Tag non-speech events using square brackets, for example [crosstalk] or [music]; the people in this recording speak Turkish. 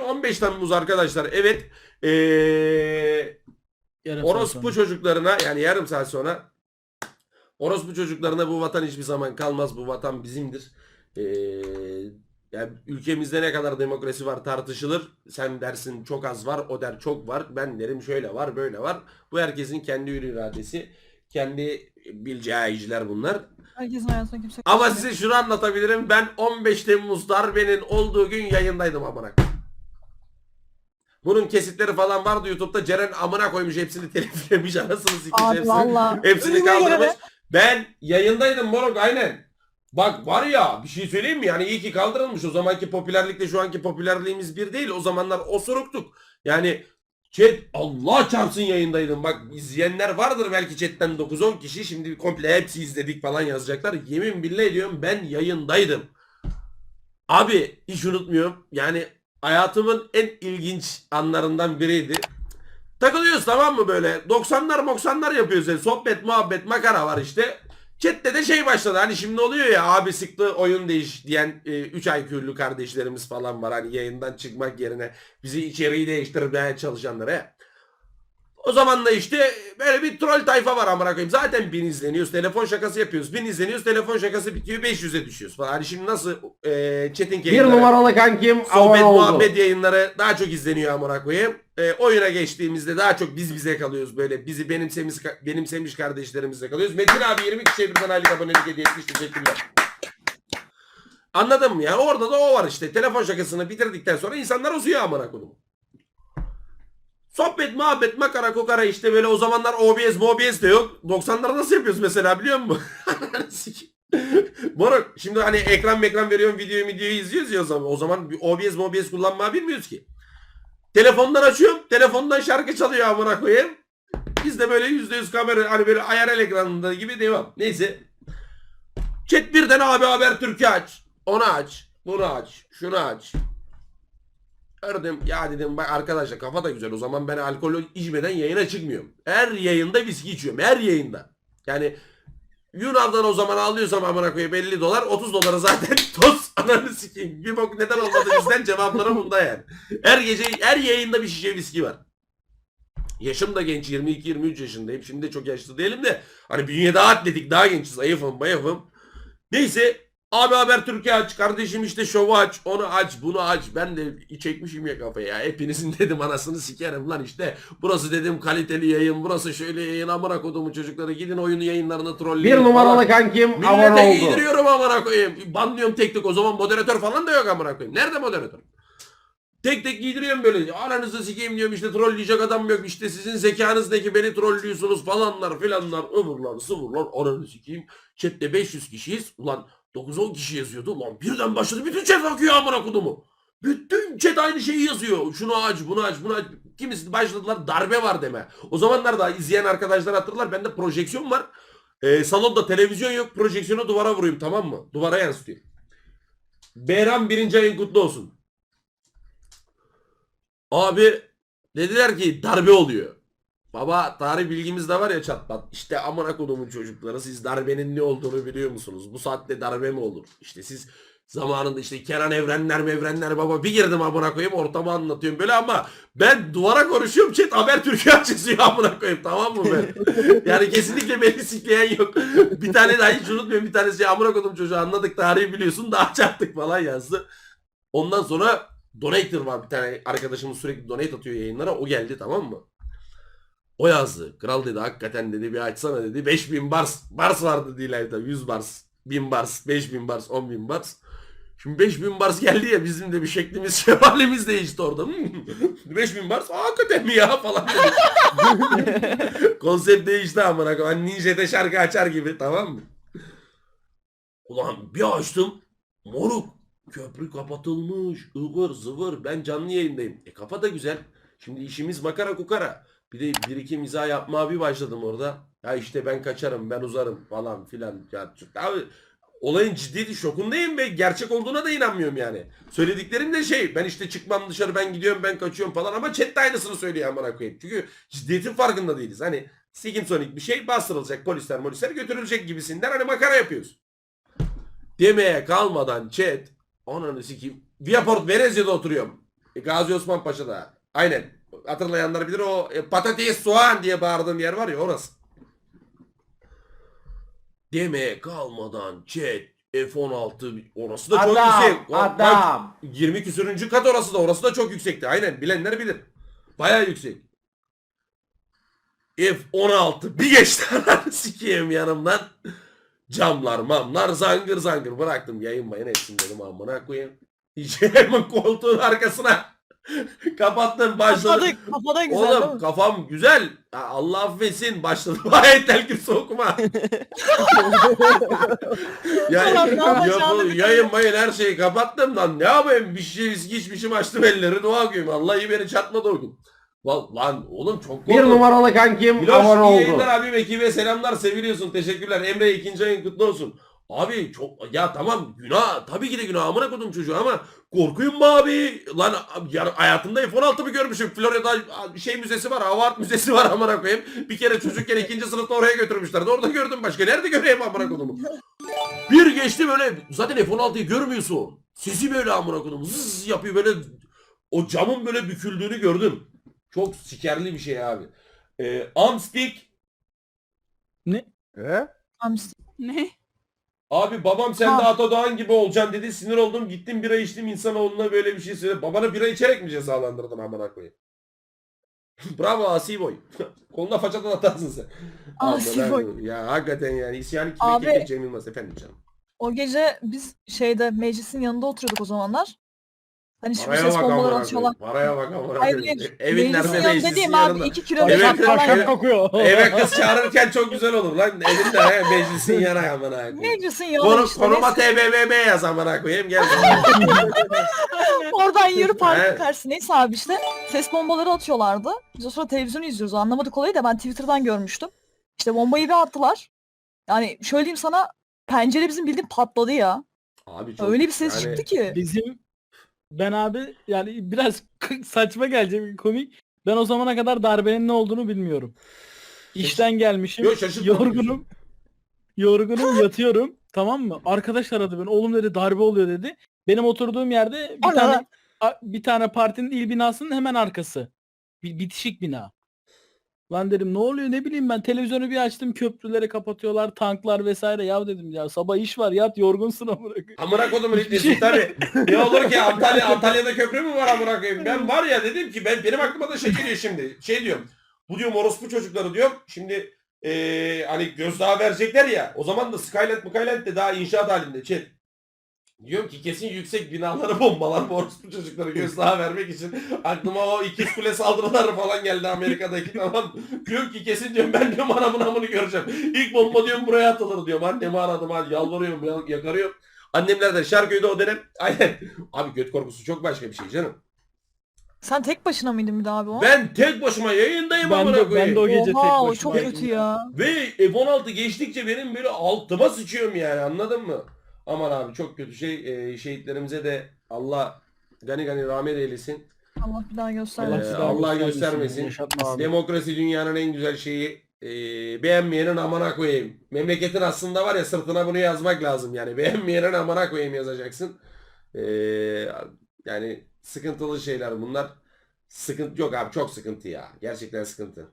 15 Temmuz arkadaşlar. Evet. Ee, Yarım orospu çocuklarına yani yarım saat sonra orospu çocuklarına bu vatan hiçbir zaman kalmaz. Bu vatan bizimdir. Ee, yani ülkemizde ne kadar demokrasi var tartışılır. Sen dersin çok az var, o der çok var. Ben derim şöyle var, böyle var. Bu herkesin kendi hür iradesi. Kendi bileceği işler bunlar. Herkesin hayatına kimse Ama size şunu anlatabilirim. Ben 15 Temmuz darbenin olduğu gün yayındaydım amına. koyayım. Bunun kesitleri falan vardı YouTube'da. Ceren amına koymuş hepsini teliflemiş anasını sikmiş Abi hepsini. valla. Hepsini kaldırmış. Ben yayındaydım moruk aynen. Bak var ya bir şey söyleyeyim mi? Yani iyi ki kaldırılmış. O zamanki popülerlikle şu anki popülerliğimiz bir değil. O zamanlar osuruktuk. Yani chat Allah çarpsın yayındaydım. Bak izleyenler vardır belki chatten 9-10 kişi. Şimdi komple hepsi izledik falan yazacaklar. Yemin billahi ediyorum ben yayındaydım. Abi hiç unutmuyorum. Yani hayatımın en ilginç anlarından biriydi. Takılıyoruz tamam mı böyle? 90'lar 90'lar yapıyoruz. Yani sohbet, muhabbet, makara var işte. Chat'te de şey başladı. Hani şimdi oluyor ya abi sıktı oyun değiş diyen 3 IQ'lü kardeşlerimiz falan var. Hani yayından çıkmak yerine bizi içeriği değiştirmeye çalışanlara. O zaman da işte böyle bir troll tayfa var amına koyayım. Zaten bin izleniyoruz. Telefon şakası yapıyoruz. Bin izleniyoruz. Telefon şakası bitiyor. 500'e düşüyoruz falan. Hani şimdi nasıl e, chat'in Bir numaralı kankim Sohbet oldu. muhabbet yayınları daha çok izleniyor amına koyayım. E, oyuna geçtiğimizde daha çok biz bize kalıyoruz böyle. Bizi benimsemiş, benimsemiş kardeşlerimizle kalıyoruz. Metin abi 20 kişiye birden aylık abonelik hediye etmiş. Teşekkürler. Anladın mı ya? Orada da o var işte. Telefon şakasını bitirdikten sonra insanlar uzuyor amına koyayım. Sohbet, muhabbet, makara, kokara işte böyle o zamanlar OBS, MOBS de yok. 90'ları nasıl yapıyoruz mesela biliyor musun? [laughs] Moruk şimdi hani ekran ekran veriyorum videoyu videoyu izliyoruz ya o zaman. O zaman OBS MOBS kullanmayı bilmiyoruz ki. Telefondan açıyorum. Telefondan şarkı çalıyor amına koyayım. Biz de böyle %100 kamera hani böyle IRL ekranında gibi devam. Neyse. Chat birden abi haber Türkiye aç. Onu aç. Bunu aç. Şunu aç. Gördüm ya dedim bak arkadaşlar kafa da güzel o zaman ben alkol içmeden yayına çıkmıyorum. Her yayında viski içiyorum her yayında. Yani Yunan'dan o zaman alıyorsam amına koyayım 50 dolar 30 dolara zaten [laughs] toz ananı sikeyim. Bir bok neden olmadı bizden cevapları bunda yani. Her gece her yayında bir şişe viski var. Yaşım da genç 22-23 yaşındayım. Şimdi de çok yaşlı değilim de hani bünye daha atletik daha gençiz zayıfım bayıfım. Neyse abi haber Türkiye aç kardeşim işte şovu aç onu aç bunu aç ben de çekmişim ya kafayı ya hepinizin [laughs] dedim anasını sikerim lan işte burası dedim kaliteli yayın burası şöyle yayın amına kodumu çocukları gidin oyun yayınlarını trolleyin Bir numaralı kankim abone Millete oldu. giydiriyorum amına koyayım. Banlıyorum tek tek o zaman moderatör falan da yok amına koyayım. Nerede moderatör? Tek tek giydiriyorum böyle. Aranızı sikeyim diyorum işte trolleyecek adam yok. İşte sizin zekanız ne ki beni trollüyorsunuz falanlar filanlar ıvırlar sıvırlar ananı sikeyim. Chat'te 500 kişiyiz. Ulan 9-10 kişi yazıyordu. Ulan birden başladı bütün chat akıyor amına kodumu. Bütün chat aynı şeyi yazıyor. Şunu aç, bunu aç, bunu aç. Kimisi başladılar darbe var deme. O zamanlar da izleyen arkadaşlar hatırlar. Bende projeksiyon var. Ee, salonda televizyon yok. Projeksiyonu duvara vurayım tamam mı? Duvara yansıtayım. Behram birinci ayın kutlu olsun. Abi dediler ki darbe oluyor. Baba tarih bilgimiz de var ya çatlat. İşte amına kodumun çocukları siz darbenin ne olduğunu biliyor musunuz? Bu saatte darbe mi olur? İşte siz zamanında işte Kenan Evrenler mevrenler baba bir girdim amına koyayım ortamı anlatıyorum böyle ama ben duvara konuşuyorum chat haber Türkiye çiziyor amına koyayım tamam mı ben? [laughs] yani kesinlikle beni sikleyen yok. bir tane daha hiç unutmuyorum bir tanesi amına kodum çocuğu anladık tarihi biliyorsun daha çarptık falan yazdı. Ondan sonra Donator var bir tane arkadaşımız sürekli donate atıyor yayınlara o geldi tamam mı? O yazdı. Kral dedi hakikaten dedi bir açsana dedi. 5000 bars. Bars vardı ayda. 100 bars. 1000 bars. 5000 bars. 10000 bars. Şimdi 5000 bars geldi ya bizim de bir şeklimiz [laughs] şemalimiz değişti orada. Hmm. [laughs] 5000 bars hakikaten mi ya falan. [laughs] Konsept değişti amına koyayım. Hani Ninja'da şarkı açar gibi tamam mı? Ulan bir açtım. Moruk. Köprü kapatılmış. ıvır zıvır. Ben canlı yayındayım. E kafa da güzel. Şimdi işimiz makara kukara. Bir de bir iki mizah yapmaya bir başladım orada. Ya işte ben kaçarım, ben uzarım falan filan. Ya, abi olayın ciddiyeti şokundayım ve gerçek olduğuna da inanmıyorum yani. Söylediklerim de şey ben işte çıkmam dışarı ben gidiyorum ben kaçıyorum falan ama chat de aynısını söylüyor amına koyayım. Çünkü ciddiyetin farkında değiliz. Hani sikim sonik bir şey bastırılacak polisler polisler götürülecek gibisinden hani makara yapıyoruz. Demeye kalmadan chat ananı sikeyim. Viaport Venezia'da oturuyorum. E, Gazi Osman Paşa'da. Aynen. Hatırlayanlar bilir o e, patates soğan diye bağırdığım yer var ya orası. Deme kalmadan chat F-16 orası da çok Adam, yüksek. Bak, adam. 20 küsürüncü kat orası da orası da çok yüksekti. Aynen bilenler bilir. Baya yüksek. F-16 bir geçti [laughs] ananı sikeyim yanımdan. Camlar mamlar zangır zangır bıraktım yayınmayın etsin dedim amına koyayım. [laughs] Hemen koltuğun arkasına [laughs] kapattım başladım. Kafada, kafada güzel değil Oğlum mi? kafam güzel. Ha, Allah affetsin başladı. [laughs] Ayetler kimse okuma. [laughs] ya, Ulan ne yapacağını yapı, yayın mayın her şeyi kapattım lan. Ne yapayım? Bir şey viski içmişim açtım elleri dua okuyayım. Allah iyi beni çatmadı o gün. Lan, lan oğlum çok Bir korktum. numaralı kankim Miloş abone iyi oldu. yayınlar abim ekibe selamlar seviliyorsun teşekkürler. Emre ikinci ayın kutlu olsun. Abi çok ya tamam günah tabii ki de günah amına kodum çocuğu ama korkuyum mu abi? Lan ya, hayatımda F-16 mı görmüşüm? Florida şey müzesi var Havard müzesi var amına koyayım. Bir kere çocukken ikinci sınıfta oraya götürmüşlerdi. Orada gördüm başka. Nerede göreyim amına kodumu? Bir geçti böyle zaten F-16'yı görmüyorsun. Sesi böyle amına kodum zız yapıyor böyle o camın böyle büküldüğünü gördüm. Çok sikerli bir şey abi. Ee, Amstick He? Hamsi. Ne? Abi babam sen de Ha. Ata Doğan gibi olacaksın dedi. Sinir oldum. Gittim bira içtim insanoğluna böyle bir şey söyledi. Babana bira içerek mi cezalandırdın amına koyayım? [laughs] Bravo Asi boy. [laughs] Koluna façadan atarsın sen. Asi boy. Ya hakikaten yani isyanı kime Abi- Cem Yılmaz efendim canım. O gece biz şeyde meclisin yanında oturuyorduk o zamanlar. Hani şimdi Paraya ses bak bombaları amına atıyorlar. koyayım. Paraya bak amına Hayır, koyayım. hayır. Evin nerede meclisin dediğim abi yanında. 2 kilometre Evet, falan yok. kokuyor. [laughs] Eve kız çağırırken çok güzel olur lan. Evinde he, meclisin yana amına koyayım. Meclisin yanında Konu, işte. konuma Neyse, TBMM yaz amına koyayım. Gel. [laughs] Oradan yürü parkın Evet. karşısına. Neyse abi işte ses bombaları atıyorlardı. Biz o sırada televizyonu izliyoruz. Anlamadık olayı da ben Twitter'dan görmüştüm. İşte bombayı bir attılar. Yani şöyle diyeyim sana pencere bizim bildiğin patladı ya. Abi çok, Öyle bir ses yani- çıktı ki. Bizim ben abi yani biraz [laughs] saçma gelecek komik. Ben o zamana kadar darbenin ne olduğunu bilmiyorum. İşten gelmişim. Yok yorgunum. Yorgunum [laughs] yatıyorum. Tamam mı? Arkadaş aradı beni. Oğlum dedi darbe oluyor dedi. Benim oturduğum yerde bir Ana. tane bir tane partinin il binasının hemen arkası. Bir bitişik bina. Lan dedim ne oluyor ne bileyim ben televizyonu bir açtım köprüleri kapatıyorlar tanklar vesaire ya dedim ya sabah iş var yat yorgunsun amına koyayım. Amına kodum Hiçbir litlisi şey- tabi. [laughs] Ne olur ki Antalya [laughs] Antalya'da köprü mü var amına koyayım? Ben var ya dedim ki ben benim aklıma da şey geliyor şimdi. Şey diyorum. Bu diyorum orospu çocukları diyorum. Şimdi eee hani gözdağı verecekler ya. O zaman da Skyland Skyland de daha inşaat halinde. Çet. Diyorum ki kesin yüksek binaları [laughs] bombalar bu orospu çocukları gözdağı vermek için. Aklıma o ikiz kule saldırıları falan geldi Amerika'daki [laughs] tamam. Diyorum ki kesin diyorum ben diyorum anamın amını göreceğim. İlk bomba diyorum buraya atılır diyorum. Annemi aradım hadi yalvarıyorum yal- yakarıyorum. Annemler de Şarköy'de o dönem. [laughs] Aynen. Abi göt korkusu çok başka bir şey canım. Sen tek başına mıydın bir daha abi o? Ben tek başıma yayındayım Ben amına de, ben koyayım. de o gece tek Oha o başıma. çok kötü ya. Ve F-16 geçtikçe benim böyle altıma sıçıyorum yani anladın mı? Aman abi çok kötü şey. Ee, şehitlerimize de Allah gani gani rahmet eylesin. Allah bir daha Ee, göstermesin. Allah göstermesin. Yaşatmasın. Demokrasi dünyanın en güzel şeyi. Ee, beğenmeyenin amına koyayım. Memleketin aslında var ya sırtına bunu yazmak lazım yani. [laughs] Beğenmeyenin amına koyayım yazacaksın. Ee, yani sıkıntılı şeyler bunlar. Sıkıntı yok abi çok sıkıntı ya. Gerçekten sıkıntı.